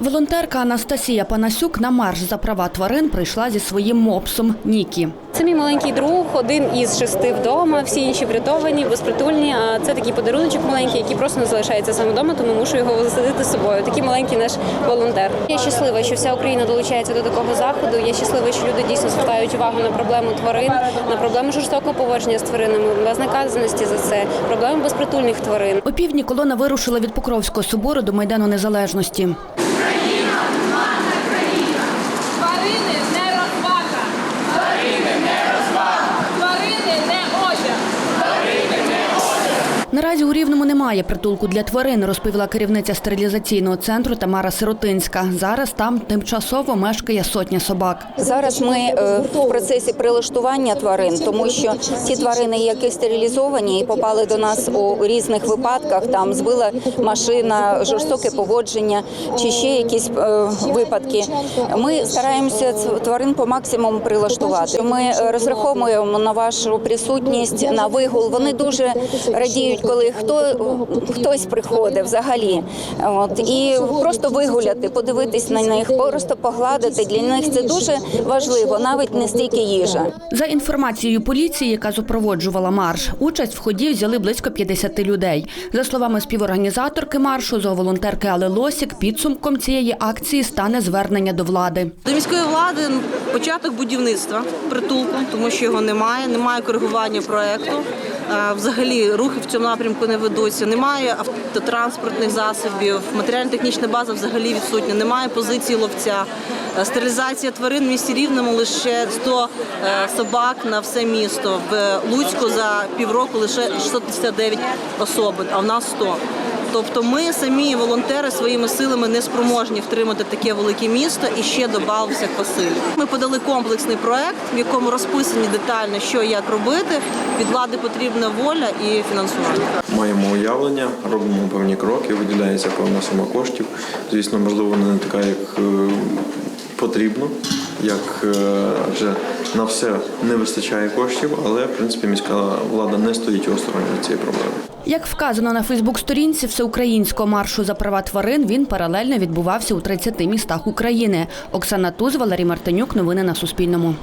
Волонтерка Анастасія Панасюк на марш за права тварин прийшла зі своїм мопсом Нікі. Це мій маленький друг, один із шести вдома. Всі інші врятовані, безпритульні. А це такий подаруночок маленький, який просто не залишається сам вдома, тому мушу його засадити з собою. Такий маленький наш волонтер. Я щаслива, що вся Україна долучається до такого заходу. Я щаслива, що люди дійсно звертають увагу на проблему тварин, на проблему жорстокого поводження з тваринами, безнаказаності за це, проблему безпритульних тварин. О півдні колона вирушила від Покровського собору до Майдану Незалежності. Тварини не розвага. Тварини не розвага. Тварини не одяг. Наразі у Рівному немає притулку для тварин, розповіла керівниця стерилізаційного центру Тамара Сиротинська. Зараз там тимчасово мешкає сотня собак. Зараз ми е, в процесі прилаштування тварин, тому що ті тварини, які стерилізовані і попали до нас у різних випадках, там збила машина, жорстоке поводження чи ще якісь е, випадки. Ми стараємося тварин по максимуму прилаштувати. Ми е, розраховуємо на вашу присутність на вигул. Вони дуже радіють, коли хто хтось приходить взагалі. От і просто вигуляти, подивитись на них, просто погладити. Для них це дуже важливо, навіть не стільки їжа. За інформацією поліції, яка супроводжувала марш, участь в ході взяли близько 50 людей. За словами співорганізаторки маршу, зооволонтерки Али Лосік, підсумком цієї акції стане звернення до влади. До міської влади початок будівництва притулку, тому що його немає, немає коригування проекту. Взагалі рухи в цьому напрямку не ведуться. Немає автотранспортних засобів, матеріально-технічна база взагалі відсутня, немає позиції ловця. Е, Стерилізація тварин в місті Рівному лише 100 е, собак на все місто. В Луцьку за півроку лише 659 особин, а в нас 100. Тобто ми самі волонтери своїми силами не спроможні втримати таке велике місто і ще додався Василь. Ми подали комплексний проект, в якому розписані детально, що як робити. Від влади потрібна воля і фінансування. Маємо уявлення, робимо певні кроки, виділяється певна сума коштів. Звісно, можливо, не така, як е, потрібно, як е, вже на все не вистачає коштів, але в принципі міська влада не стоїть осторонь від цієї проблеми. Як вказано на Фейсбук-сторінці всеукраїнського маршу за права тварин, він паралельно відбувався у 30 містах України. Оксана Туз, Валерій Мартинюк. Новини на Суспільному.